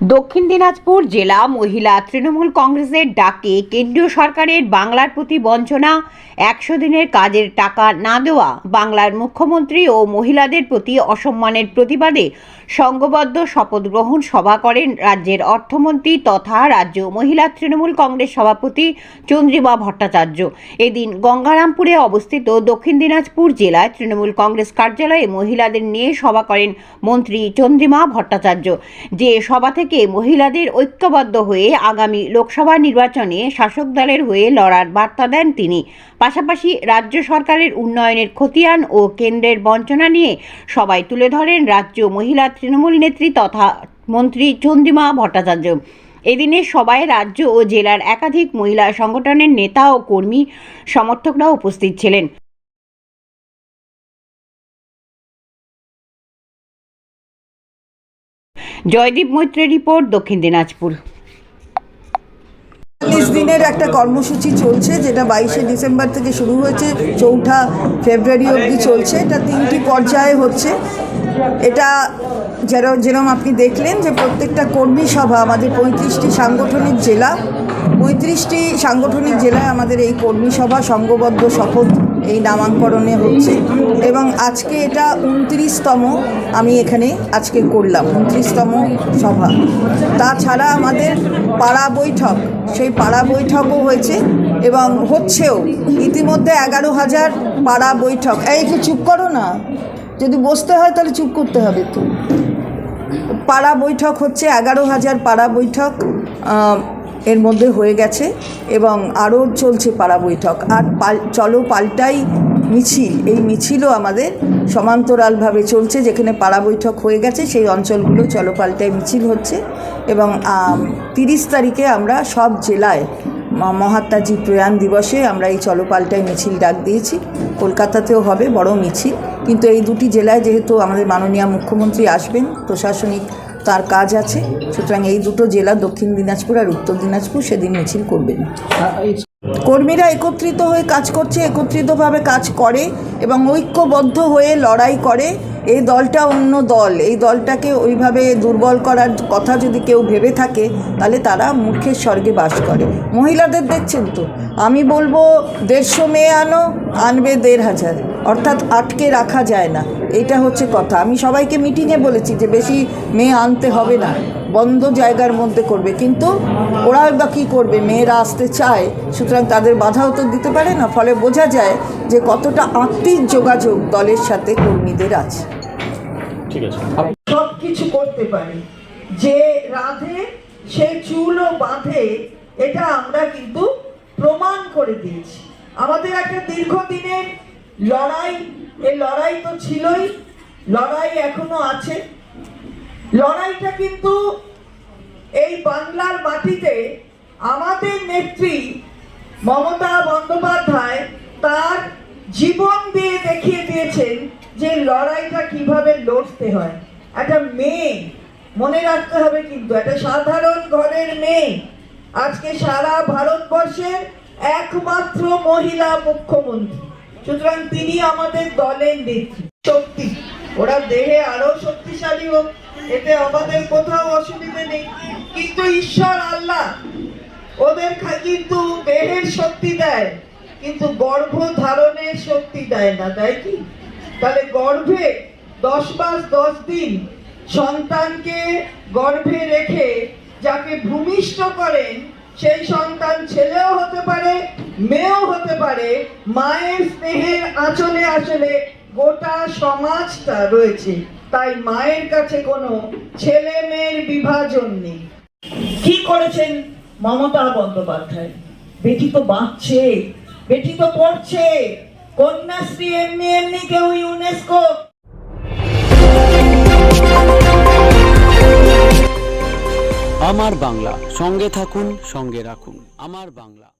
দক্ষিণ দিনাজপুর জেলা মহিলা তৃণমূল কংগ্রেসের ডাকে কেন্দ্রীয় সরকারের বাংলার প্রতি বঞ্চনা, একশো দিনের কাজের টাকা না দেওয়া, বাংলার মুখ্যমন্ত্রী ও মহিলাদের প্রতি অসম্মানের প্রতিবাদে সংঘবদ্ধ শপথ গ্রহণ সভা করেন রাজ্যের অর্থমন্ত্রী তথা রাজ্য মহিলা তৃণমূল কংগ্রেস সভাপতি চন্দ্রিমা ভট্টাচার্য। এদিন গঙ্গারামপুরে অবস্থিত দক্ষিণ দিনাজপুর জেলায় তৃণমূল কংগ্রেস কার্যালয়ে মহিলাদের নিয়ে সভা করেন মন্ত্রী চন্দ্রিমা ভট্টাচার্য। যে সভা থেকে মহিলাদের ঐক্যবদ্ধ হয়ে আগামী লোকসভা নির্বাচনে শাসক দলের হয়ে লড়ার বার্তা দেন তিনি। পাশাপাশি রাজ্য সরকারের উন্নয়নের খতিয়ান ও কেন্দ্রের বঞ্চনা নিয়ে সবাই তুলে ধরেন রাজ্য মহিলা তৃণমূল নেত্রী তথা মন্ত্রী চন্দ্রিমা ভট্টাচার্য। এদিনে সবাই রাজ্য ও জেলার একাধিক মহিলা সংগঠনের নেতা ও কর্মী সমর্থকরা উপস্থিত ছিলেন। জয়দীপ মৈত্রের রিপোর্ট দক্ষিণ দিনাজপুর। চল্লিশ দিনের একটা কর্মসূচি চলছে, যেটা বাইশে ডিসেম্বর থেকে শুরু হয়েছে, চৌঠা ফেব্রুয়ারি অবধি চলছে। এটা তিনটি পর্যায়ে হচ্ছে। এটা যেরকম যেরকম আপনি দেখলেন যে প্রত্যেকটা কর্মী সভা, আমাদের পঁয়ত্রিশটি সাংগঠনিক জেলা, পঁয়ত্রিশটি সাংগঠনিক জেলায় আমাদের এই কর্মী সভা, সংঘবদ্ধ, শপথ এই নামাঙ্করণে হচ্ছে। এবং আজকে এটা উনত্রিশতম আমি এখানে আজকে করলাম, উনত্রিশতম সভা। তাছাড়া আমাদের পাড়া বৈঠক, সেই পাড়া বৈঠকও হয়েছে এবং হচ্ছেও। ইতিমধ্যে এগারো হাজার পাড়া বৈঠক। এই একটু চুপ করো না। যদি বসতে হয় তাহলে চুপ করতে হবে তো পাড়া বৈঠক হচ্ছে এগারো হাজার পাড়া বৈঠক। এর মধ্যে হয়ে গেছে এবং আরও চলছে পাড়া বৈঠক। আর পাল, চলো পাল্টাই মিছিল। এই মিছিলও আমাদের সমান্তরালভাবে চলছে। যেখানে পাড়া বৈঠক হয়ে গেছে, সেই অঞ্চলগুলো চলো পাল্টাই মিছিল হচ্ছে এবং তিরিশ তারিখে আমরা সব জেলায় মহাত্মাজি প্রয়াণ দিবসে আমরা এই চলো পাল্টাই মিছিল ডাক দিয়েছি। কলকাতাতেও হবে বড় মিছিল। কিন্তু এই দুটি জেলায় যেহেতু আমাদের মাননীয় মুখ্যমন্ত্রী আসবেন, প্রশাসনিক তার কাজ আছে। সুতরাং এই দুটো জেলা দক্ষিণ দিনাজপুর আর উত্তর দিনাজপুর সেদিন মিছিল করবেন কর্মীরা একত্রিত হয়ে কাজ করছে, একত্রিতভাবে কাজ করে এবং ঐক্যবদ্ধ হয়ে লড়াই করে। এই দলটা অন্য দল। এই দলটাকে ওইভাবে দুর্বল করার কথা যদি কেউ ভেবে থাকে, তাহলে তারা মূর্খের স্বর্গে বাস করে। মহিলাদের দেখছেন তো? আমি বলব, দেড়শো মেয়ে আনো, আনবে দেড় হাজার। অর্থাৎ আটকে রাখা যায় না। এইটা হচ্ছে কথা। আমি সবাইকে মিটিংয়ে বলেছি যে বেশি মেয়ে আনতে হবে না বন্ধ জায়গার মধ্যে করবে। কিন্তু ওরা বা কী করবে? মেয়েরা আসতে চায় সুতরাং তাদের বাধাও তো দিতে পারে না। ফলে বোঝা যায় যে কতটা আত্মিক যোগাযোগ দলের সাথে কর্মীদের আছে। ঠিক আছে। সব কিছু করতে পারে। যে রাধে সে চুলও বাঁধে এটা আমরা কিন্তু প্রমাণ করে দিয়েছি। আমাদের একটা দীর্ঘদিনের লড়াই এই লড়াই তো ছিলই, লড়াই এখনও আছে। লড়াইটা কিন্তু এই বাংলার মাটিতে আমাদের নেত্রী মমতা বন্দ্যোপাধ্যায় তার জীবন দিয়ে দেখিয়ে দিয়েছেন যে লড়াইটা কীভাবে লড়তে হয়। একটা মেয়ে, মনে রাখতে হবে কিন্তু, একটা সাধারণ ঘরের মেয়ে। আজকে সারা ভারতবর্ষের একমাত্র মহিলা মুখ্যমন্ত্রী। সুতরাং তিনি আমাদের দলের নেত্রী। শক্তি। ওরা দেহে আরও শক্তিশালী হোক, এতে আমাদের কোথাও অসুবিধা নেই। কিন্তু ঈশ্বর আল্লাহ ওদের কিন্তু দেহের শক্তি দেয়, কিন্তু গর্ভ ধারণের শক্তি দেয় না, তাই কি? তাহলে গর্ভে দশ মাস, দশ দিন সন্তানকে গর্ভে রেখে যাকে ভূমিষ্ঠ করেন, সেই সন্তান ছেলেও হতে পারে মেয়েও হতে পারে, মায়ের স্নেহের আঁচলে আসলে গোটা সমাজটা রয়েছে। তাই মায়ের কাছে কোনো ছেলে মেয়ের বিভাজন নেই। কি করেছেন মমতা বন্দ্যোপাধ্যায়? বেটি তো বাঁচছে, বেটি তো পড়ছে, কন্যাশ্রী এমনি এমনি কেউ ইউনেস্কো আমার বাংলা, সঙ্গে থাকুন, সঙ্গে রাখুন। আমার বাংলা।